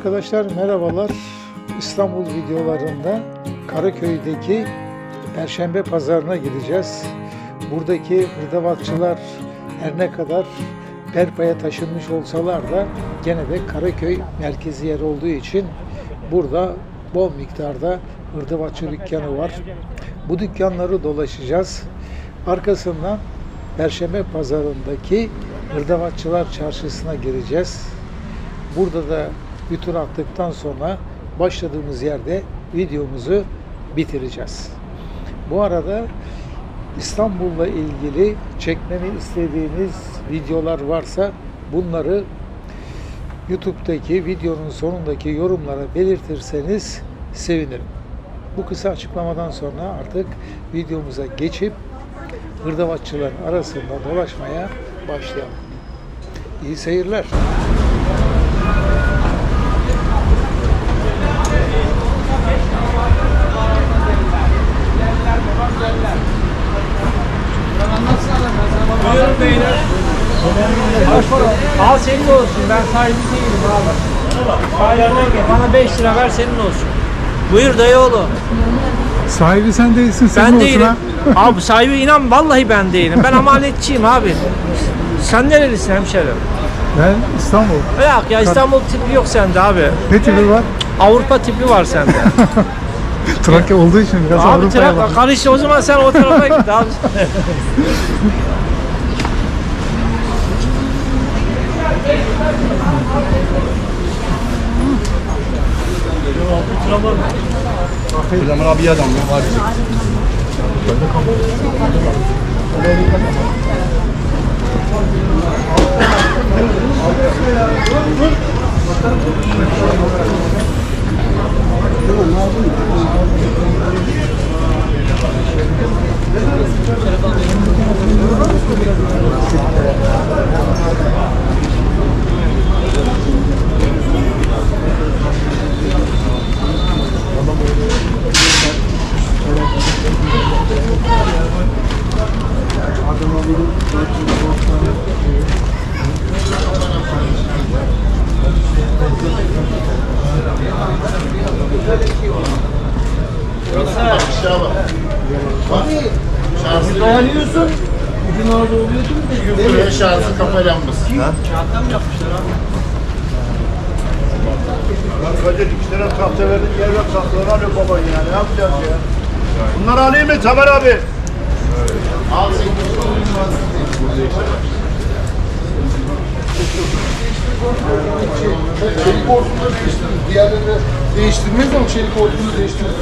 Arkadaşlar merhabalar. İstanbul videolarında Karaköy'deki Perşembe Pazarı'na gideceğiz. Buradaki hırdavatçılar her ne kadar Perpa'ya taşınmış olsalar da gene de Karaköy merkezi yer olduğu için burada bol miktarda hırdavatçı dükkanı var. Bu dükkanları dolaşacağız. Arkasından Perşembe Pazarı'ndaki Hırdavatçılar Çarşısı'na gireceğiz. Burada da bir tur attıktan sonra başladığımız yerde videomuzu bitireceğiz. Bu arada İstanbul'la ilgili çekmemi istediğiniz videolar varsa bunları YouTube'daki videonun sonundaki yorumlara belirtirseniz sevinirim. Bu kısa açıklamadan sonra artık videomuza geçip hırdavatçıların arasında dolaşmaya başlayalım. İyi seyirler. Buyurun beyler. Al senin olsun. Ben sahibi değilim abi. Sahibi gel. Bana 5 lira ver senin olsun. Buyur dayıoğlu. Sahibi sen değilsin, senin Ben olsun değilim. ha. Abi sahibi inan vallahi ben değilim. Ben amanetçiyim abi. Sen nerelisin hemşerim? Ben İstanbul. Yok ya İstanbul tipi yok sende abi. Ne tipi var? Avrupa tipi var sende. Trakya olduğu için biraz abi Avrupa'ya bak. karış o zaman sen o tarafa git abi. Zaman abi iyi adam ya var Kaç iki tane tahta verdik yer yok tahtaları alıyor baban ya ne yapacağız ya? Bunları alayım mı Tamer abi? Al sen. Çelik hortumunu değiştiririz. Diğerlerini değiştirmeyiz ama çelik hortumunu değiştiririz.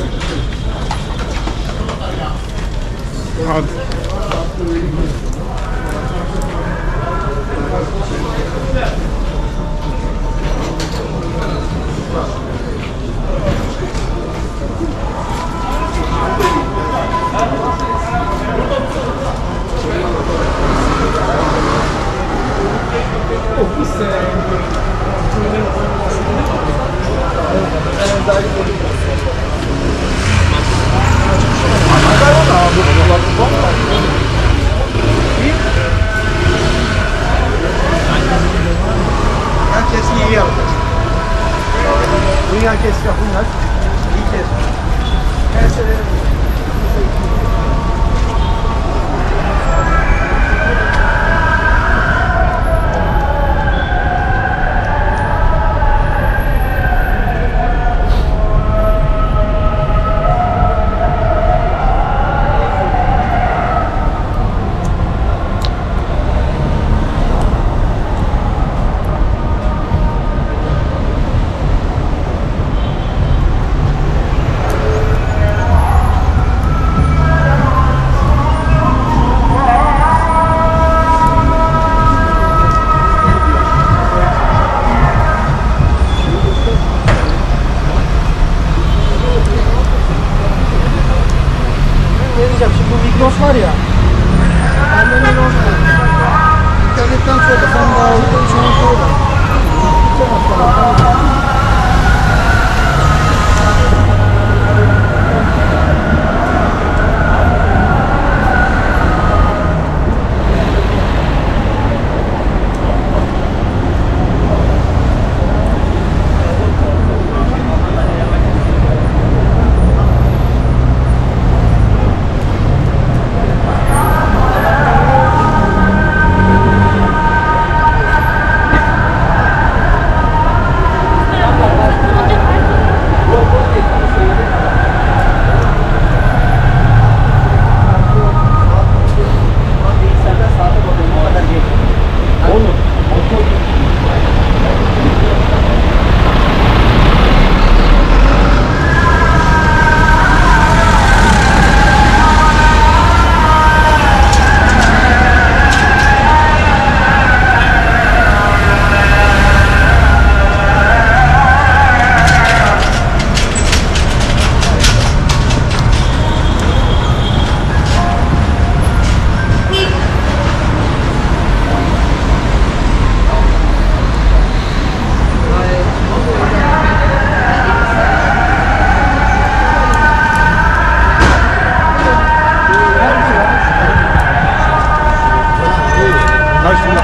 맛있습니다.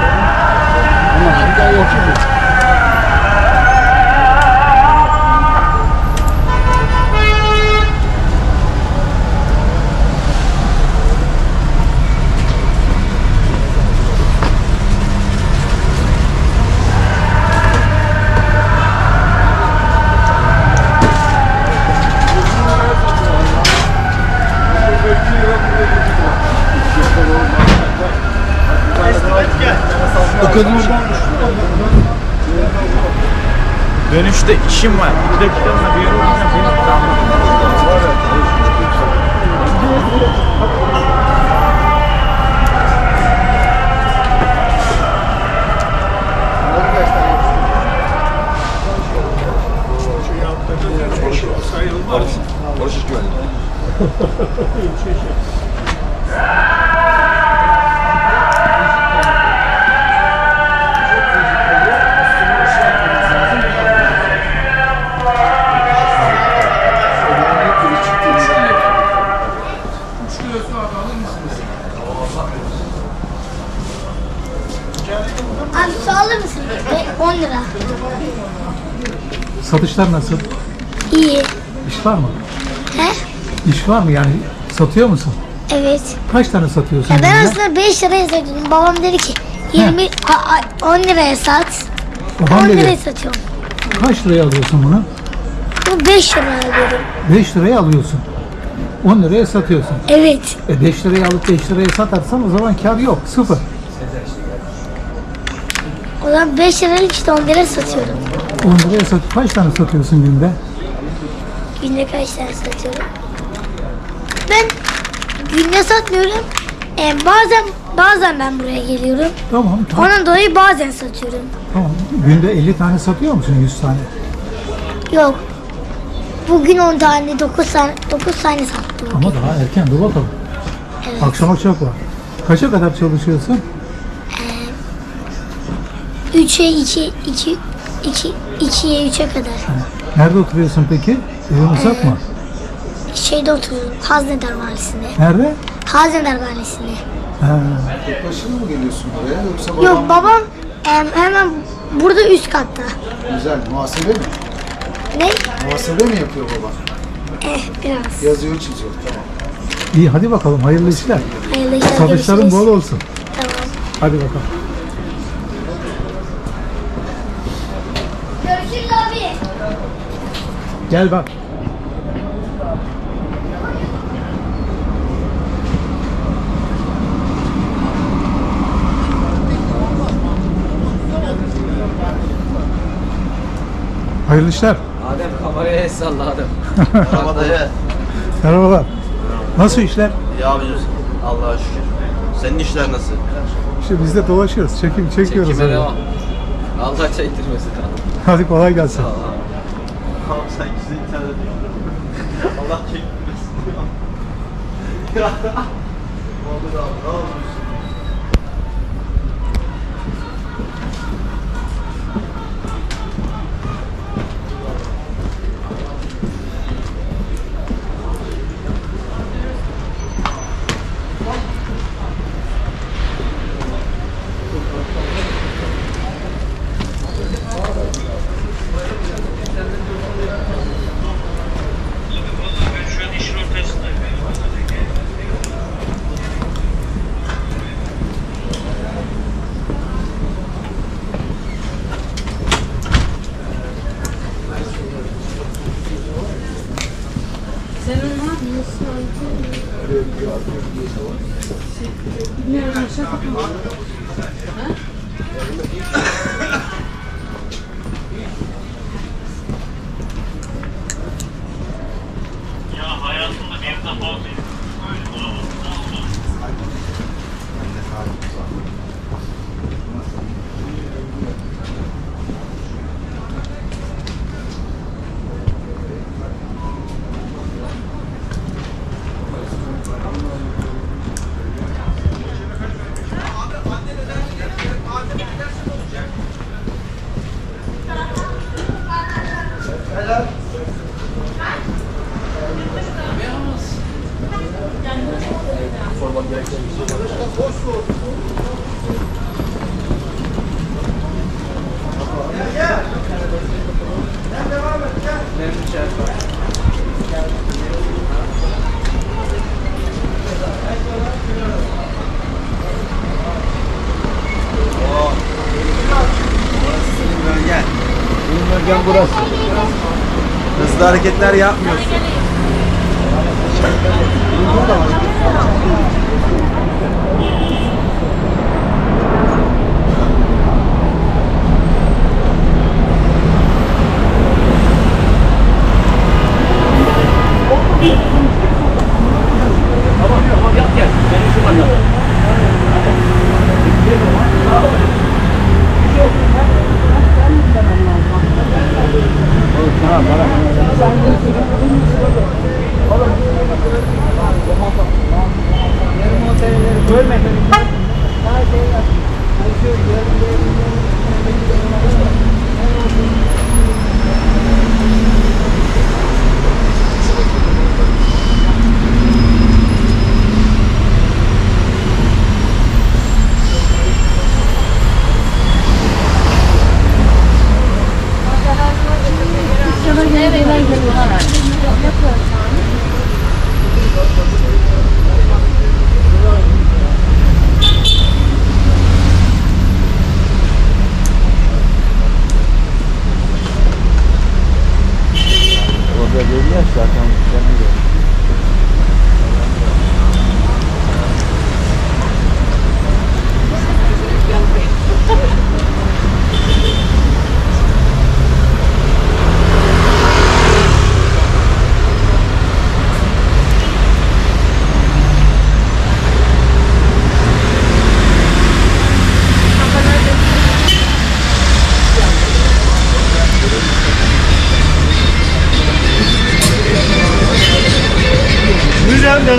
남자 역시. Dönüşte işim var. Bir dakikamla bir yere gideceğim. Beni kalma. Barış iş Satışlar nasıl? İyi. İş var mı? He? İş var mı yani? Satıyor musun? Evet. Kaç tane satıyorsun? Ya ben günde? aslında 5 liraya satıyordum. Babam dedi ki 20 a- a- 10 liraya sat. Babam 10 dedi. liraya satıyorum. Kaç liraya alıyorsun bunu? Bu 5 liraya alıyorum. 5 liraya alıyorsun. 10 liraya satıyorsun. Evet. E 5 liraya alıp 5 liraya satarsan o zaman kar yok. Sıfır. O zaman 5 liraya işte 10 liraya satıyorum. 10 liraya sat. Kaç tane satıyorsun günde? Günde kaç tane satıyorum? Ben günde satmıyorum. Ee, bazen bazen ben buraya geliyorum. Tamam tamam. Ondan dolayı bazen satıyorum. tamam. Günde 50 tane satıyor musun 100 tane? Yok. Bugün 10 tane, 9 tane, 9 tane sattım. Ama daha erken dur bakalım. Evet. Akşama çok var. Kaça kadar çalışıyorsun? 3'e 2, 2, 2, 2'ye 3'e kadar. Nerede oturuyorsun peki? Evin uzak mı? Şeyde oturuyorum. Haznedar Mahallesi'nde. Nerede? Haznedar Mahallesi'nde. Ha, Başına mı geliyorsun buraya yoksa babam Yok babam em, hemen burada üst katta. güzel muhasebe mi? Ne? Muhasebe mi yapıyor baba? Eh biraz. Yazıyor çiziyor tamam. iyi hadi bakalım hayırlı işler. Hayırlı işler Satışların görüşürüz. bol olsun. Tamam. Hadi bakalım. Gel bak. Hayırlı işler. Adem kameraya el salla Adem. Merhaba dayı. Merhabalar. Nasıl işler? İyi abicim. Allah'a şükür. Senin işler nasıl? İşte biz de dolaşıyoruz. Çekim çekiyoruz. Çekime öyle. devam. Allah çektirmesin abi. Hadi kolay gelsin. Tamam sen güzel internet Allah çektirmesin. Ya. Olur abi ne olmuş? Bölgen. Hareketler yapmıyorsun.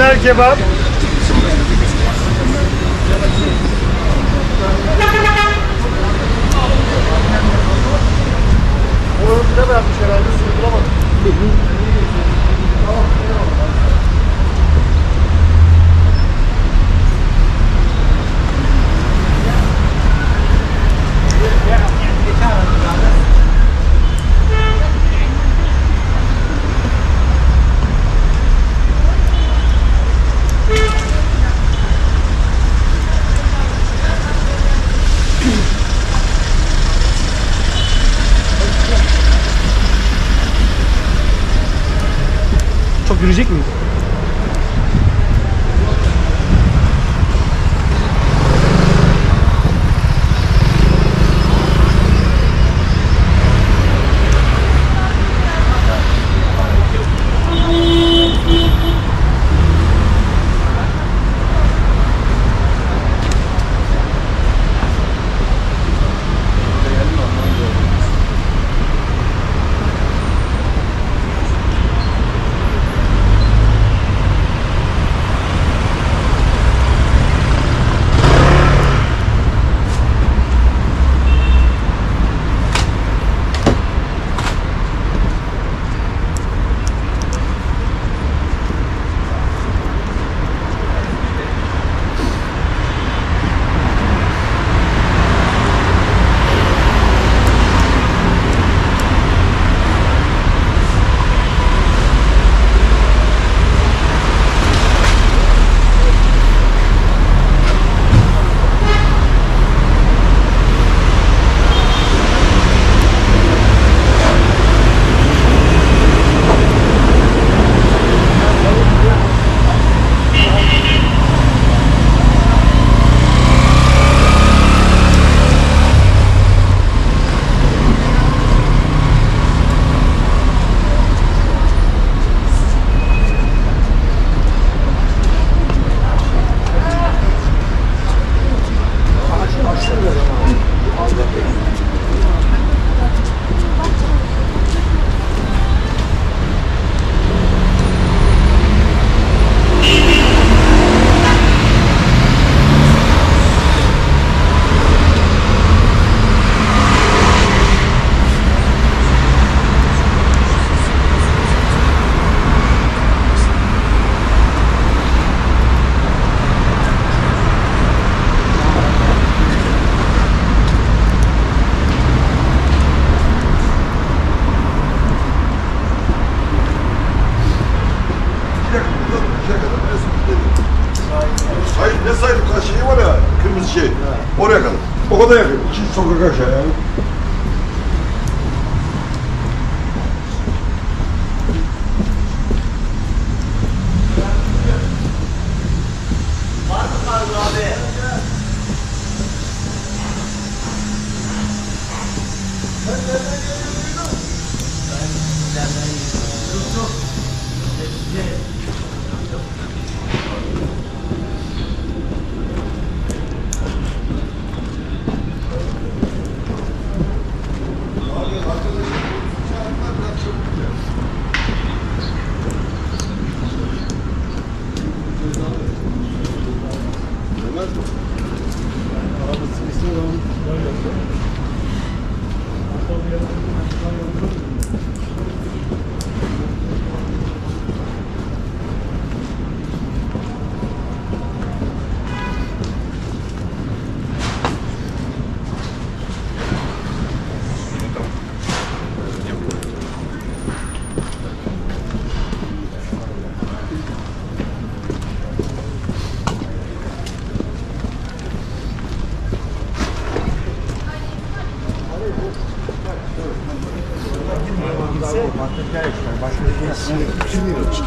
Döner kebap. O önüne vermiş herhalde sığdıramadım.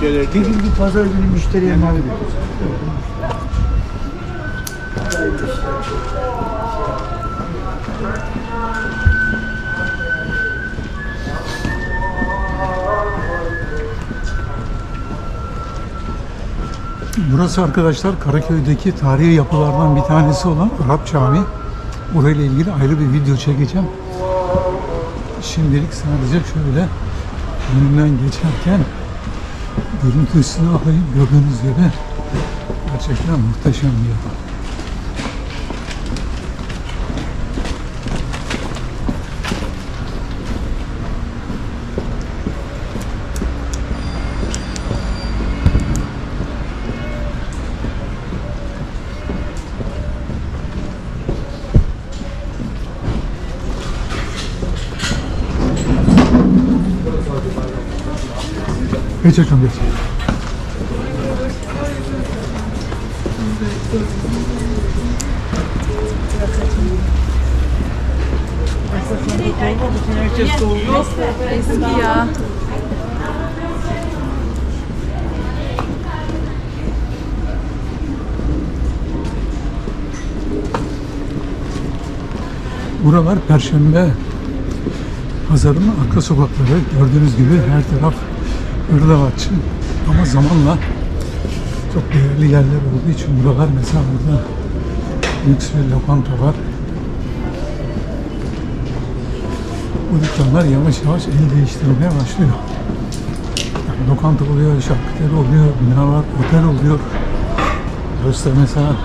Bir gün bir pazar günü müşteriye mal ediyoruz. Burası arkadaşlar Karaköy'deki tarihi yapılardan bir tanesi olan Arap Camii. Burayla ilgili ayrı bir video çekeceğim. Şimdilik sadece şöyle önünden geçerken görüntüsünü alayım. Gördüğünüz gibi gerçekten muhteşem bir yapı. Geç hocam geç. Eski ya. Buralar Perşembe pazarının arka sokakları. Gördüğünüz gibi her taraf hırdavatçı. Ama zamanla çok değerli yerler olduğu için buralar mesela burada lüks bir lokanta var. Bu dükkanlar yavaş yavaş el değiştirmeye başlıyor. Yani lokanta oluyor, şarküteri oluyor, binalar, otel oluyor. Burası mesela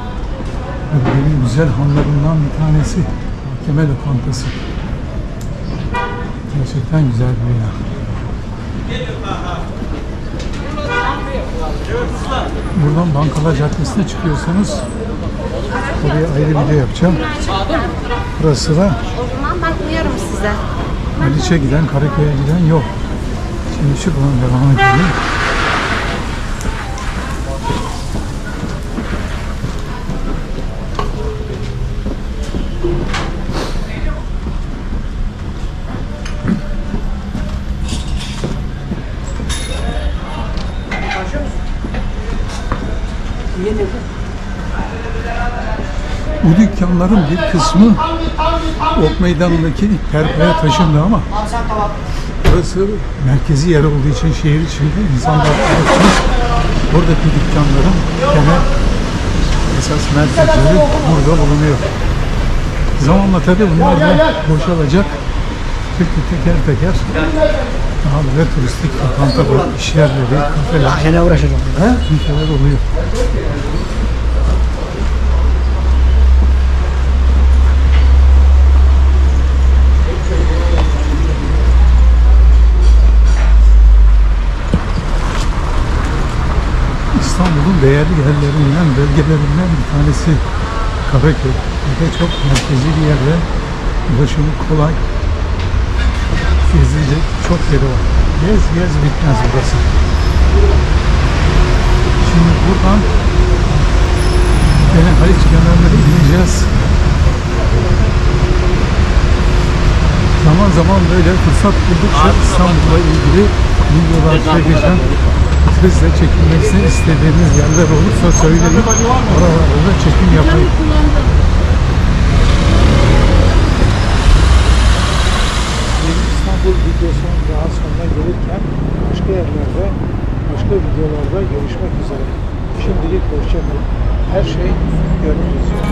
bölgenin güzel hanlarından bir tanesi. Mahkeme lokantası. Gerçekten güzel bir bina. Buradan Bankalar Caddesi'ne çıkıyorsanız oraya ayrı video yapacağım. Burası da O zaman ben uyarım size. Haliç'e giden, Karaköy'e giden yok. Şimdi şuradan devam edelim. Bu dükkanların bir kısmı Ok Meydanı'ndaki Perpa'ya taşındı ama burası merkezi yer olduğu için şehir içinde insanlar. Buradaki dükkanların genel esas merkezleri burada bulunuyor. Zamanla tabii bunlar da boşalacak. Çünkü teker teker daha böyle turistik lokantalar, iş yerleri, kafeler, Yine uğraşacağım. he, bir şeyler oluyor. İstanbul'un değerli yerlerinden, bölgelerinden bir tanesi Karaköy. Ve çok merkezi bir yerde ulaşımı kolay. Gezilecek çok yeri var. Gez gez bitmez burası. Şimdi buradan yine Haliç kenarına ineceğiz. Zaman zaman böyle fırsat buldukça İstanbul'la ilgili videolar çekeceğim. Siz de çekilmesini istediğiniz yerler olursa söyleyin. Oralarda çekim yapayım. İstanbul videosunun daha sonuna gelirken başka yerlerde, başka videolarda görüşmek üzere. Şimdilik hoşçakalın. Her şey gönül yazıyor.